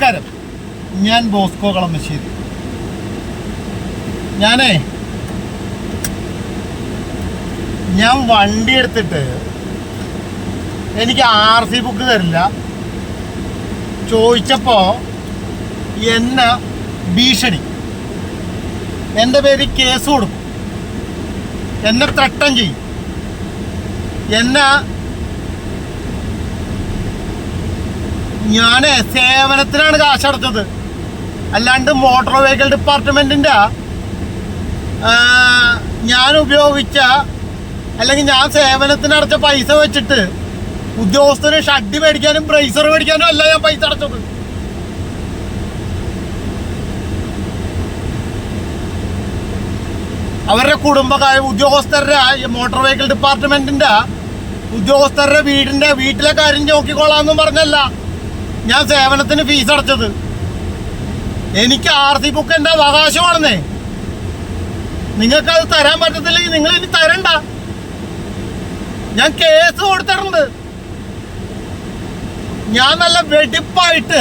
നമസ്കാരം. ഞാൻ ബോസ്കോ കളമശ്ശേരി. ഞാനേ ഞാൻ വണ്ടി എടുത്തിട്ട് എനിക്ക് ആർ സി ബുക്ക് തരില്ല. ചോദിച്ചപ്പോ എന്ന ഭീഷണി. എന്റെ പേര് കേസ് കൊടുക്കും. എന്നെ ത്രട്ടം ചെയ്യും. എന്നെ ഞാൻ സേവനത്തിനാണ് കാശ് അടച്ചത്. അല്ലാണ്ട് മോട്ടോർ വെഹിക്കിൾ ഡിപ്പാർട്ട്മെന്റിന്റെ ഞാൻ ഉപയോഗിച്ച അല്ലെങ്കിൽ ഞാൻ സേവനത്തിന് അടച്ച പൈസ വെച്ചിട്ട് ഉദ്യോഗസ്ഥന് ഷഡ്ഡി മേടിക്കാനും ബ്രേസർ മേടിക്കാനും അല്ല ഞാൻ പൈസ അടച്ചത്. അവരുടെ കുടുംബക്കാർ ഉദ്യോഗസ്ഥരുടെ മോട്ടോർ വെഹിക്കിൾ ഡിപ്പാർട്ട്മെന്റിന്റെ ഉദ്യോഗസ്ഥരുടെ വീടിന്റെ വീട്ടിലെ കാര്യം നോക്കിക്കോളാന്നും പറഞ്ഞല്ല. ഞാൻ സേവനത്തിന് ഫീസ് അടച്ചത്. എനിക്ക് ആർ സി ബുക്ക് എന്റെ അവകാശമാണെന്നേ. നിങ്ങൾക്ക് അത് തരാൻ പറ്റത്തില്ലെങ്കിൽ നിങ്ങൾ ഇനി തരണ്ട. ഞാൻ കേസ് കൊടുത്തിട്ടുണ്ട്. ഞാൻ നല്ല വെടിപ്പായിട്ട്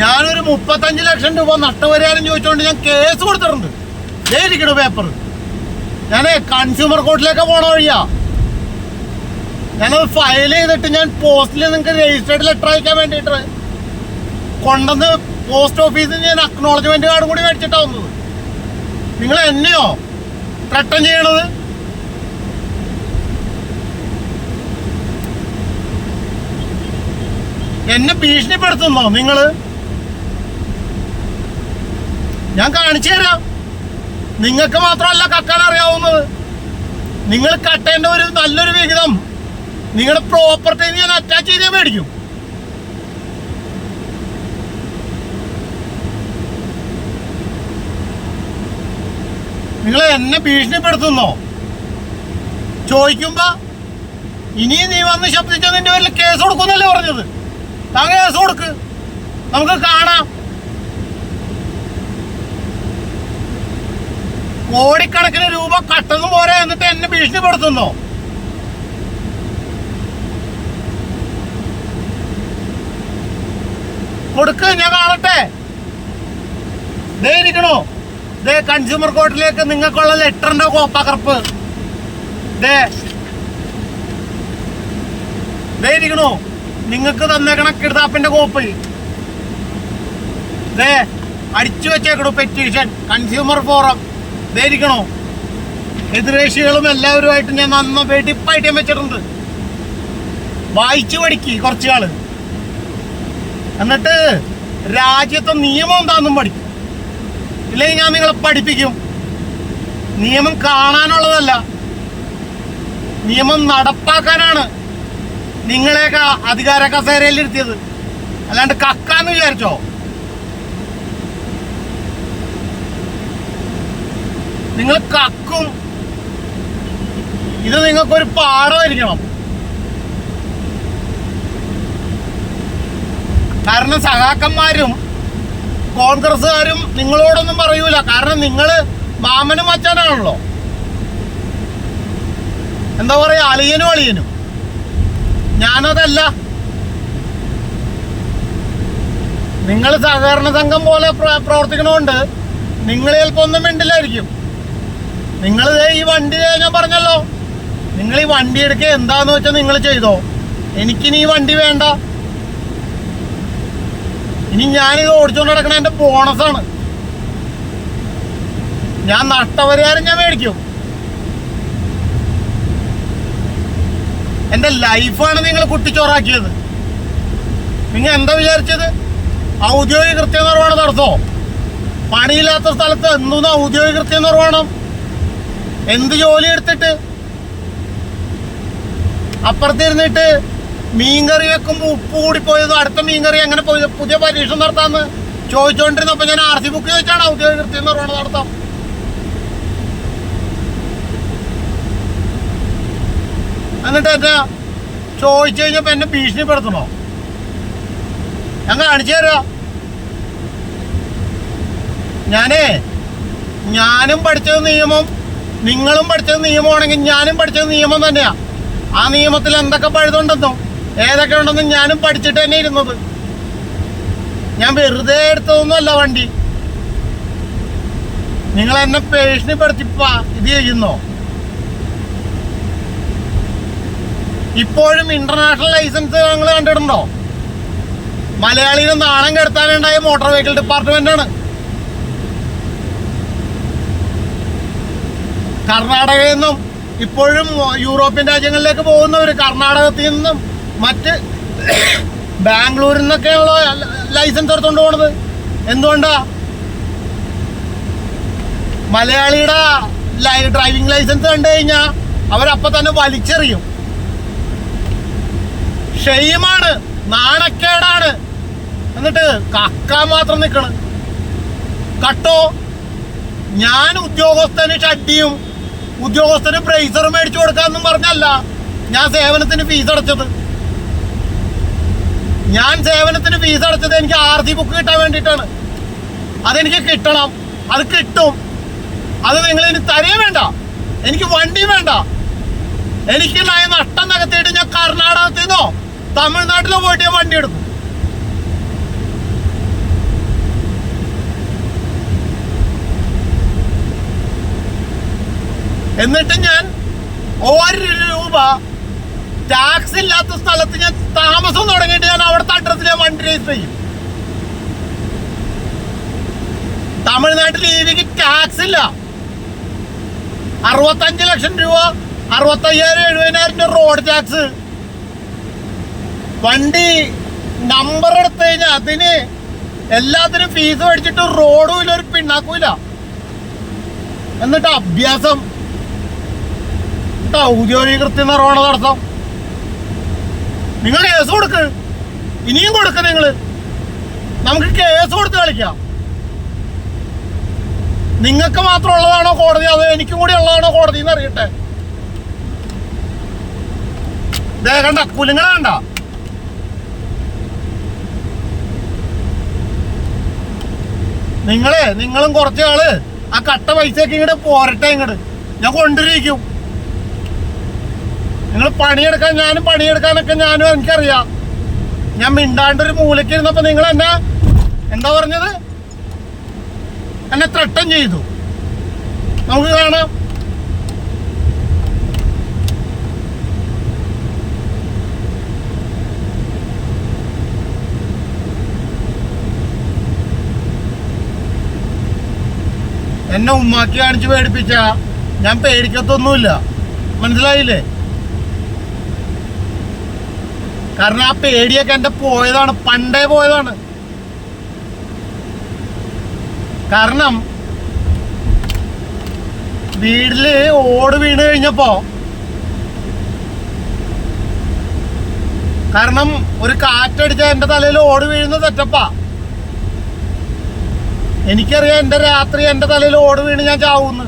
ഞാനൊരു മുപ്പത്തഞ്ച് ലക്ഷം രൂപ നഷ്ടപരിഹാരം ചോദിച്ചുകൊണ്ട് ഞാൻ കേസ് കൊടുത്തിട്ടുണ്ട്. ഇരിക്കണു പേപ്പർ ഞാൻ കൺസ്യൂമർ കോർട്ടിലേക്ക് പോണ വഴിയാ. ഞാനത് ഫയൽ ചെയ്തിട്ട് ഞാൻ പോസ്റ്റിൽ നിങ്ങൾക്ക് രജിസ്റ്റേർഡ് ലെറ്റർ അയക്കാൻ വേണ്ടിയിട്ട് കൊണ്ടുവന്ന് പോസ്റ്റ് ഓഫീസിൽ ഞാൻ അക്നോളജ്മെന്റ് കാർഡ് കൂടി മേടിച്ചിട്ടാ വന്നത്. നിങ്ങൾ എന്നെയോ ത്രട്ടൻ ചെയ്യണത്? എന്നെ ഭീഷണിപ്പെടുത്തുന്നോ നിങ്ങൾ? ഞാൻ കാണിച്ചു തരാം. നിങ്ങൾക്ക് മാത്രമല്ല കക്കാൻ അറിയാവുന്നത്. നിങ്ങൾ കട്ടേണ്ട ഒരു നല്ലൊരു വിഹിതം നിങ്ങളുടെ പ്രോപ്പർട്ടി ഞാൻ അറ്റാച്ച് ചെയ്തേ മേടിക്കും. നിങ്ങൾ എന്നെ ഭീഷണിപ്പെടുത്തുന്നോ? ചോദിക്കുമ്പോ ഇനി നീ വന്ന് ശബ്ദിച്ച നിന്റെ പേരിൽ കേസ് കൊടുക്കുന്നല്ലേ പറഞ്ഞത്? താങ്കൾ കേസ് കൊടുക്ക്. നമുക്ക് കാണാം. കോടിക്കണക്കിന് രൂപ കട്ടുന്നു പോരെ എന്നിട്ട് എന്നെ ഭീഷണിപ്പെടുത്തുന്നോ? കൊടുക്ക് ഞാൻ കാണട്ടെ. ദേ ഇരിക്കണോ. ദേ കൺസ്യൂമർ കോർട്ടിലേക്ക് നിങ്ങൾക്കുള്ള ലെറ്ററിന്റെ കോപ്പകർപ്പ്. ദേ. ദേ ഇരിക്കണോ. നിങ്ങൾക്ക് തന്നേക്കണ കിടതാപ്പിന്റെ കോപ്പ്. ദേ അടിച്ചു വെച്ചേക്കണു പെറ്റീഷൻ കൺസ്യൂമർ ഫോറം ദേ ഇരിക്കണോ എതിരേഷികളും എല്ലാവരുമായിട്ട് ഞാൻ നന്ന വെടിപ്പായിട്ട് ഞാൻ വെച്ചിട്ടുണ്ട്. വായിച്ചു പഠിക്ക് കുറച്ച് ആൾ എന്നിട്ട് രാജ്യത്തെ നിയമം എന്താണെന്നും പഠിക്കും. ഇല്ലെങ്കിൽ ഞാൻ നിങ്ങളെ പഠിപ്പിക്കും. നിയമം കാണാനുള്ളതല്ല. നിയമം നടപ്പാക്കാനാണ് നിങ്ങളെയൊക്കെ അധികാര കസേരയിൽ ഇരുത്തിയത്. അല്ലാണ്ട് കക്കാന്ന് വിചാരിച്ചോ? നിങ്ങൾ കക്കും. ഇത് നിങ്ങൾക്കൊരു പാഠമായിരിക്കണം. കാരണം സഹാക്കന്മാരും കോൺഗ്രസ്സുകാരും നിങ്ങളോടൊന്നും പറയൂല. കാരണം നിങ്ങൾ മാമനും അച്ഛനാണല്ലോ. എന്താ പറയാ? അളിയനും അളിയനും. ഞാനതല്ല. നിങ്ങൾ സഹകരണ സംഘം പോലെ പ്ര- പ്രവർത്തിക്കണോണ്ട് ഒന്നും മിണ്ടില്ലായിരിക്കും. നിങ്ങൾ ഈ വണ്ടി ഞാൻ പറഞ്ഞല്ലോ. നിങ്ങൾ ഈ വണ്ടി എടുക്കുക എന്താന്ന് വെച്ചാൽ നിങ്ങൾ ചെയ്തോ. എനിക്കിനി ഈ വണ്ടി വേണ്ട. ഇനി ഞാനിത് ഓടിച്ചുകൊണ്ട് നടക്കണ എന്റെ ബോണസാണ്. ഞാൻ നഷ്ടപരിഹാരം ഞാൻ മേടിക്കും. എന്റെ ലൈഫാണ് നിങ്ങൾ കുട്ടിച്ചോറാക്കിയത്. നിങ്ങൾ എന്താ വിചാരിച്ചത്? ഔദ്യോഗിക കൃത്യനിർവഹണം നടത്തോ പണിയില്ലാത്ത സ്ഥലത്ത് എന്തോന്ന് ഔദ്യോഗിക കൃത്യനിർവഹണം എന്ത് ജോലി എടുത്തിട്ട്? അപ്പുറത്തിരുന്നിട്ട് മീൻകറി വെക്കുമ്പോ ഉപ്പ് കൂടി പോയത് അടുത്ത മീൻകറി എങ്ങനെ പോയി- പുതിയ പരീക്ഷണം നടത്താന്ന് ചോദിച്ചോണ്ടിരുന്നപ്പോ ഞാൻ ആർ സി ബുക്ക് ചോദിച്ചാണ്. ഔദ്യോഗിക കൃത്യനിർവഹണം നടത്താം. എന്നിട്ട് എന്നെ ചോദിച്ചു കഴിഞ്ഞപ്പോ എന്നെ ഭീഷണിപ്പെടുത്തണോ ഞാൻ കാണിച്ചു തരാം. ഞാനേ ഞാനും പഠിച്ചത് നിയമം നിങ്ങളും പഠിച്ചത് നിയമമാണെങ്കിൽ ഞാനും പഠിച്ചത് നിയമം തന്നെയാ. ആ നിയമത്തിൽ എന്തൊക്കെ പഴുതുണ്ടെന്നും ഏതൊക്കെ ഉണ്ടെന്നും ഞാനും പഠിച്ചിട്ട് തന്നെ ഇരുന്നത്. ഞാൻ വെറുതെ എടുത്തതൊന്നുമല്ല വണ്ടി. നിങ്ങൾ എന്നെ ഭീഷണിപ്പെടുത്തിപ്പ ഇത് ചെയ്യുന്നോ? ഇപ്പോഴും ഇന്റർനാഷണൽ ലൈസൻസ് നിങ്ങൾ കണ്ടിട്ടുണ്ടോ? മലയാളിനെ നാണം കെടുത്താനുണ്ടായ മോട്ടോർ വെഹിക്കിൾ ഡിപ്പാർട്ട്മെന്റ് കർണാടകയിൽ നിന്നും ഇപ്പോഴും യൂറോപ്യൻ രാജ്യങ്ങളിലേക്ക് പോകുന്നവർ കർണാടകത്തിൽ നിന്നും മറ്റ് ബാംഗ്ലൂരിൽ നിന്നൊക്കെയുള്ള ലൈസൻസ് എടുത്തുകൊണ്ട് പോണത്. എന്തുകൊണ്ടാ? മലയാളിയുടെ ഡ്രൈവിംഗ് ലൈസൻസ് കണ്ടു കഴിഞ്ഞാൽ അവരപ്പം തന്നെ വലിച്ചെറിയും. ഷെയ്മാണ് നാണക്കേടാണ്. എന്നിട്ട് കക്കാൻ മാത്രം നിൽക്കണം കട്ടോ? ഞാൻ ഉദ്യോഗസ്ഥന് ഷഡ്ഡിയും ഉദ്യോഗസ്ഥന് പ്രൈസർ മേടിച്ചു കൊടുക്കാന്നും പറഞ്ഞല്ല. ഞാൻ സേവനത്തിന് ഫീസ് അടച്ചത്. ഞാൻ സേവനത്തിന് ഫീസ് അടച്ചത് എനിക്ക് ആർ സി ബുക്ക് കിട്ടാൻ വേണ്ടിയിട്ടാണ്. അതെനിക്ക് കിട്ടണം. അത് കിട്ടും. അത് നിങ്ങൾ ഇനി തരേ വേണ്ട. എനിക്ക് വണ്ടി. വേണ്ട എനിക്കുണ്ടായ നഷ്ടം നികത്തിയിട്ട് ഞാൻ കർണാടകത്തിൽ നിന്നോ തമിഴ്നാട്ടിലോ പോയിട്ട് ഞാൻ വണ്ടി എടുക്കും. എന്നിട്ട് ഞാൻ ഒരു രൂപ ടാക്സ് ഇല്ലാത്ത സ്ഥലത്ത് ഞാൻ താമസം തുടങ്ങിയിട്ട് ഞാൻ അവിടുത്തെ അഡ്രസ്സിൽ ഞാൻ വണ്ടി രജിസ്റ്റർ ചെയ്യും. തമിഴ്നാട്ടിൽ ഇവിക്ക് ടാക്സ് ഇല്ല. അറുപത്തഞ്ച് ലക്ഷം രൂപ അറുപത്തയ്യായിരം എഴുപതിനായിരം രൂപ റോഡ് ടാക്സ് വണ്ടി നമ്പർ എടുത്തു കഴിഞ്ഞാൽ അതിന് എല്ലാത്തിനും ഫീസ് മേടിച്ചിട്ട് റോഡും ഇല്ല ഒരു പിണ്ണാക്കും ഇല്ല എന്നിട്ട് അഭ്യാസം എന്നിട്ട് ഔദ്യോഗികൃത്യ നിർവഹണ നടത്താം. നിങ്ങൾ കേസ് കൊടുക്ക്. ഇനിയും കൊടുക്ക് നിങ്ങൾ നമുക്ക് കേസ് കൊടുത്ത് കളിക്കാം. നിങ്ങൾക്ക് മാത്രം ഉള്ളതാണോ കോടതി? അതോ എനിക്കും കൂടി ഉള്ളതാണോ കോടതി എന്ന് അറിയട്ടെ. കണ്ട കുലുങ്ങണ കണ്ട. നിങ്ങളെ നിങ്ങളും കുറച്ചാൾ ആ കട്ട പൈസയൊക്കെ ഇങ്ങോട്ട് പോരട്ടെ ഇങ്ങോട്ട് ഞാൻ കൊണ്ടിരിക്കും നിങ്ങൾ പണിയെടുക്കാൻ ഞാനും പണിയെടുക്കാനൊക്കെ ഞാനും എനിക്കറിയാം. ഞാൻ മിണ്ടാണ്ട് ഒരു മൂലയ്ക്ക് ഇരുന്നപ്പോ നിങ്ങൾ എന്നെ എന്താ പറഞ്ഞത്? എന്നെ ത്രട്ടം ചെയ്തു. നമുക്ക് കാണാം. എന്നെ ഉമ്മാക്കി കാണിച്ച് പേടിപ്പിച്ച. ഞാൻ പേടിക്കത്തൊന്നുമില്ല. മനസ്സിലായില്ലേ? കാരണം ആ പേടിയൊക്കെ എന്റെ പോയതാണ് പണ്ടേ പോയതാണ്. കാരണം വീട്ടിൽ ഓട് വീണ് കഴിഞ്ഞപ്പോ കാരണം ഒരു കാറ്റടിച്ച എന്റെ തലയിൽ ഓട് വീഴുന്ന തെറ്റപ്പാ എനിക്കറിയാം എന്റെ രാത്രി എന്റെ തലയിൽ ഓട് വീണ് ഞാൻ ചാവൂന്ന്.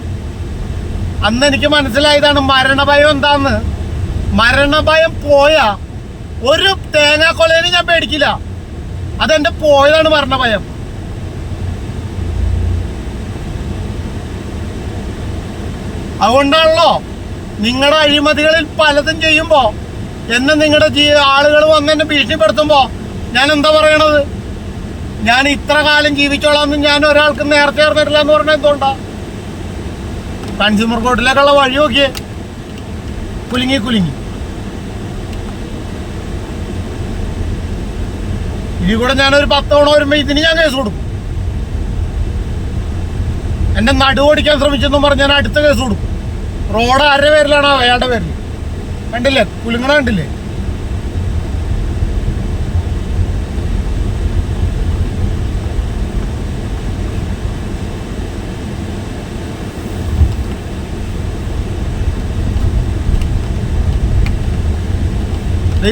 അന്ന് എനിക്ക് മനസ്സിലായതാണ് മരണഭയം എന്താന്ന്. മരണഭയം പോയാ ഒരു തേങ്ങാക്കൊലയിന് ഞാൻ പേടിക്കില്ല. അതെന്റെ പോയതാണ് മരണഭയം അതുകൊണ്ടാണല്ലോ നിങ്ങളുടെ അഴിമതികളിൽ പലതും ചെയ്യുമ്പോ എന്നെ നിങ്ങളുടെ ജീ ആളുകൾ വന്ന് എന്നെ ഭീഷണിപ്പെടുത്തുമ്പോ ഞാൻ എന്താ പറയണത്? ഞാൻ ഇത്ര കാലം ജീവിച്ചോളാം ഞാൻ ഒരാൾക്ക് നേരത്തെ അറിഞ്ഞിട്ടില്ല എന്ന് പറഞ്ഞാൽ എന്തുകൊണ്ടാ? കൺസ്യൂമർ കോർട്ടിലേക്കുള്ള വഴി നോക്കിയേ. കുലുങ്ങി കുലുങ്ങി. ഇതിൽ കൂടെ ഞാനൊരു പത്ത് തവണ വരുമ്പോ ഇതിന് ഞാൻ കേസ് കൊടുക്കും. എന്റെ നടു ഓടിക്കാൻ ശ്രമിച്ചെന്നും പറഞ്ഞ് ഞാൻ അടുത്ത കേസ് കൊടുക്കും. റോഡ് ആരുടെ പേരിലാണോ അയാളുടെ പേരിൽ കണ്ടില്ലേ? കുലുങ്ങണ കണ്ടില്ലേ?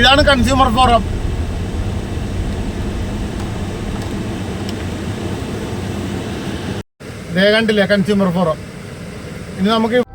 ഇതാണ് കൺസ്യൂമർ ഫോറം കണ്ടില്ലേ കൺസ്യൂമർ ഫോറം ഇനി നമുക്ക്